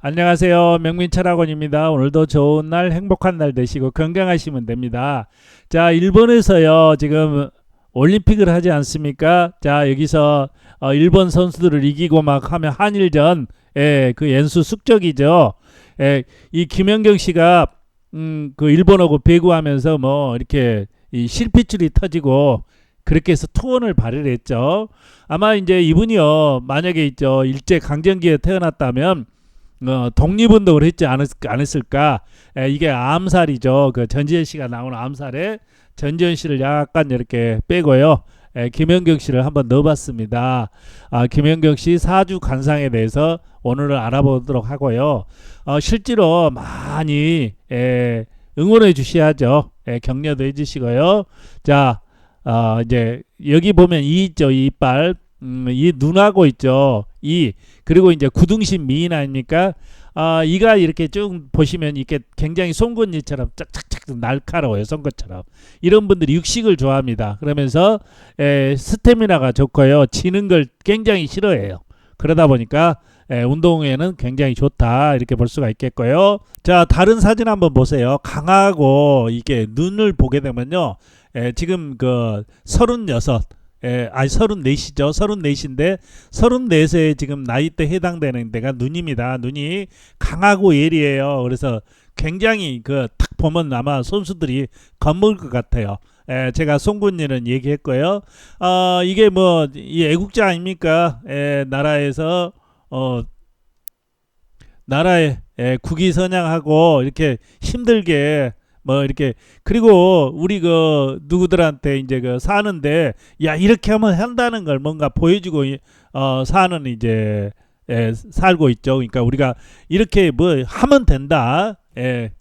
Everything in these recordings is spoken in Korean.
안녕하세요. 명민철학원입니다. 오늘도 좋은 날, 행복한 날 되시고 건강하시면 됩니다. 자, 일본에서요, 지금 올림픽을 하지 않습니까? 자, 여기서 어, 일본 선수들을 이기고 막 하면 한일전, 예, 그 연수 숙적이죠. 예, 이 김연경 씨가 음, 그 일본하고 배구하면서 뭐 이렇게 이 실핏줄이 터지고 그렇게 해서 투혼을 발휘를 했죠. 아마 이제 이분이요, 만약에 있죠, 일제 강점기에 태어났다면 어, 독립운동을 했지 않았, 않았을까? 에, 이게 암살이죠. 그 전지현 씨가 나오는 암살에 전지현 씨를 약간 이렇게 빼고요. 에, 김연경 씨를 한번 넣어봤습니다. 아, 김연경 씨 사주 관상에 대해서 오늘은 알아보도록 하고요. 어, 실제로 많이 에, 응원해 주셔야죠. 에, 격려도 해주시고요. 자, 어, 이제 여기 보면 이 있죠, 이 이빨. 음, 이 눈하고 있죠. 이 그리고 이제 구둥신 미인 아닙니까? 아, 이가 이렇게 쭉 보시면 이게 굉장히 송곳니처럼 짝짝짝 날카로워요. 송곳처럼. 이런 분들이 육식을 좋아합니다. 그러면서 에, 스태미나가 좋고요. 지는 걸 굉장히 싫어해요. 그러다 보니까 예, 운동에는 굉장히 좋다 이렇게 볼 수가 있겠고요. 자 다른 사진 한번 보세요. 강하고 이게 눈을 보게 되면요. 예, 지금 그 36, 에, 아니 서른 넷이죠. 서른 넷인데 서른 넷에 지금 나이대 해당되는 데가 눈입니다. 눈이 강하고 예리해요. 그래서 굉장히 그 탁 보면 아마 선수들이 겁먹을 것 같아요. 에, 제가 송군이는 얘기했고요. 어, 이게 뭐 이 애국자 아닙니까? 에, 나라에서 어, 나라의 국위 선양하고 이렇게 힘들게 뭐 이렇게 그리고 우리 그 누구들한테 이제 그 사는데 야 이렇게 하면 한다는 걸 뭔가 보여주고 어 사는 이제 예, 살고 있죠. 그러니까 우리가 이렇게 뭐 하면 된다. 예.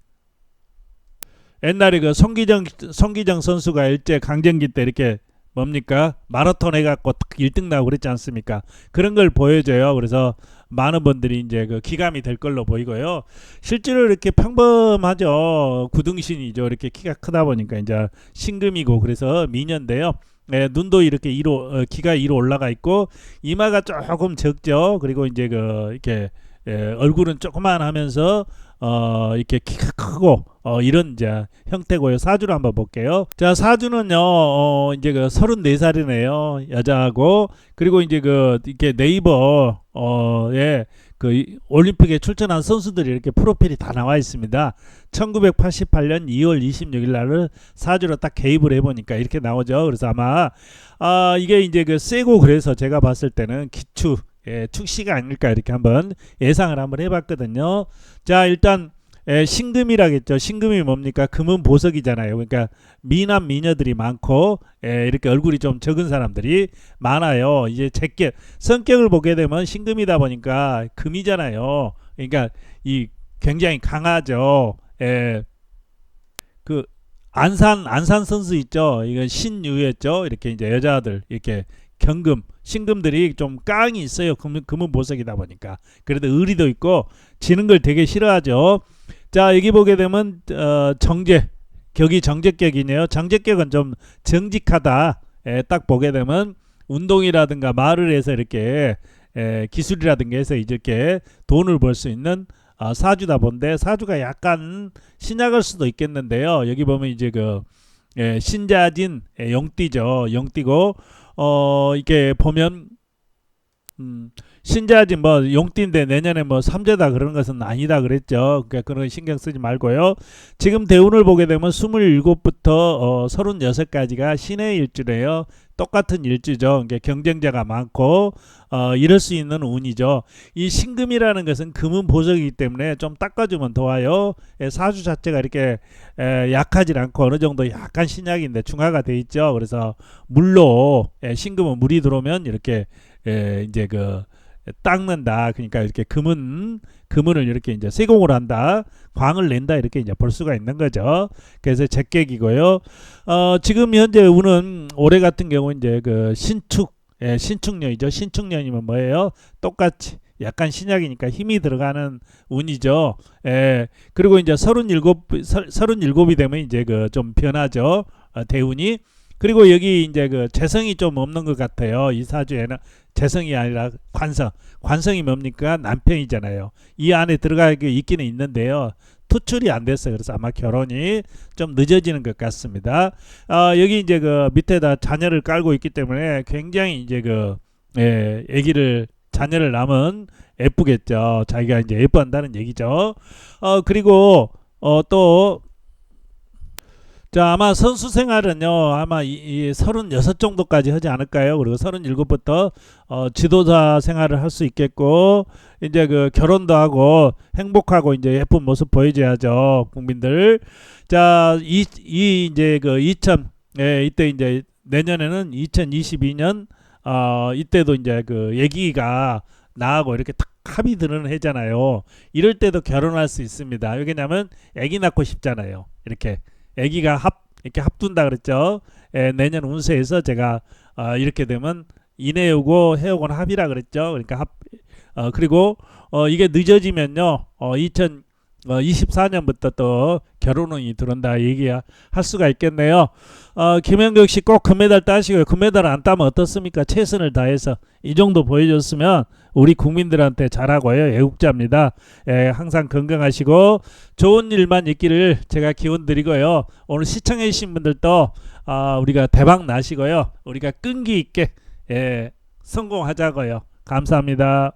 옛날에 그 송기정 송기정 선수가 일제 강점기 때 이렇게 뭡니까 마라톤 해갖고 딱 1등 나고 그랬지 않습니까? 그런 걸 보여줘요. 그래서 많은 분들이 이제 그 기감이 될 걸로 보이고요. 실제로 이렇게 평범하죠. 구등신이죠. 이렇게 키가 크다 보니까 이제 신금이고 그래서 미녀인데요. 예, 눈도 이렇게 위로 어, 기가 위로 올라가 있고 이마가 조금 적죠. 그리고 이제 그 이렇게 예, 얼굴은 조그만 하면서 어 이렇게 키가 크고 어 이런 이제 형태고요. 사주를 한번 볼게요. 자 사주는요 어 이제 그 34살이네요 여자하고 그리고 이제 그 이렇게 네이버 어예 그 올림픽에 출전한 선수들이 이렇게 프로필이 다 나와 있습니다. 1988년 2월 26일 날을 사주로 딱 개입을 해보니까 이렇게 나오죠. 그래서 아마 아 이게 이제 그 세고 그래서 제가 봤을 때는 기축 예, 축시가 아닐까 이렇게 한번 예상을 한번 해봤거든요. 자 일단 예, 신금이라겠죠. 신금이 뭡니까? 금은 보석이잖아요. 그러니까 미남 미녀들이 많고 예, 이렇게 얼굴이 좀 적은 사람들이 많아요. 이제 제격 성격을 보게 되면 신금이다 보니까 금이잖아요. 그러니까 이 굉장히 강하죠. 예. 그 안산 안산 선수 있죠. 이건 신유였죠. 이렇게 이제 여자들 이렇게 경금 신금들이 좀 깡이 있어요. 금은, 금은 보석이다 보니까 그래도 의리도 있고 지는 걸 되게 싫어하죠. 자 여기 보게 되면 어, 정제 격이 정제격이네요. 정제격은 좀 정직하다. 에, 딱 보게 되면 운동이라든가 말을 해서 이렇게 에, 기술이라든가 해서 이렇게 돈을 벌 수 있는 어, 사주다 본데 사주가 약간 신약할 수도 있겠는데요. 여기 보면 이제 그 예, 신자진 예, 용띠죠. 용띠고 어 이게 보면 음 신자지 뭐 용띠인데 내년에 뭐 삼재다 그런 것은 아니다 그랬죠. 그러니까 그런 신경 쓰지 말고요. 지금 대운을 보게 되면 27부터 어 36까지가 신의 일주래요. 똑같은 일주죠. 그러니까 경쟁자가 많고 어 이럴 수 있는 운이죠. 이 신금이라는 것은 금은 보석이기 때문에 좀 닦아주면 좋아요. 예, 사주 자체가 이렇게 에, 약하지 않고 어느 정도 약간 신약인데 중화가 돼 있죠. 그래서 물로 예, 신금은 물이 들어오면 이렇게 예, 이제 그 닦는다. 그러니까 이렇게 금은 금은을 이렇게 이제 세공을 한다. 광을 낸다. 이렇게 이제 볼 수가 있는 거죠. 그래서 제객이고요. 어, 지금 현재 운은 올해 같은 경우 이제 그 신축 예, 신축년이죠. 신축년이면 뭐예요? 똑같이 약간 신약이니까 힘이 들어가는 운이죠. 예. 그리고 이제 서른일곱 서른일곱이 되면 이제 그 좀 변하죠. 어, 대운이 그리고 여기 이제 그 재성이 좀 없는 것 같아요. 이 사주에는 재성이 아니라 관성. 관성이 뭡니까? 남편이잖아요. 이 안에 들어가 있기는 있는데요. 투출이 안 됐어요. 그래서 아마 결혼이 좀 늦어지는 것 같습니다. 아, 여기 이제 그 밑에다 자녀를 깔고 있기 때문에 굉장히 이제 그 예, 아기를 자녀를 낳으면 예쁘겠죠. 자기가 이제 예뻐한다는 얘기죠. 어 그리고 어 또 자 아마 선수 생활은요 아마 이, 이 36 정도까지 하지 않을까요? 그리고 37부터 어 지도자 생활을 할 수 있겠고 이제 그 결혼도 하고 행복하고 이제 예쁜 모습 보여줘야죠 국민들. 자 이 이 이제 그 2000, 예 이때 이제 내년에는 2022년 어 이때도 이제 그 얘기가 나하고 이렇게 탁 합이 드는 해잖아요. 이럴 때도 결혼할 수 있습니다. 왜냐면 아기 낳고 싶잖아요. 이렇게 아기가 합 이렇게 합둔다 그랬죠. 예, 내년 운세에서 제가 어, 이렇게 되면 인해오고 해오고는 합이라 그랬죠. 그러니까 합 어, 그리고 어, 이게 늦어지면요. 어, 2024년부터 또 결혼운이 들어온다 얘기할 수가 있겠네요. 어, 김현경 씨 꼭 금메달 따시고요. 금메달 안 따면 어떻습니까? 최선을 다해서 이 정도 보여줬으면 우리 국민들한테 잘하고요. 애국자입니다. 예, 항상 건강하시고 좋은 일만 있기를 제가 기원 드리고요. 오늘 시청해 주신 분들도 아, 우리가 대박 나시고요. 우리가 끈기 있게 예, 성공하자고요. 감사합니다.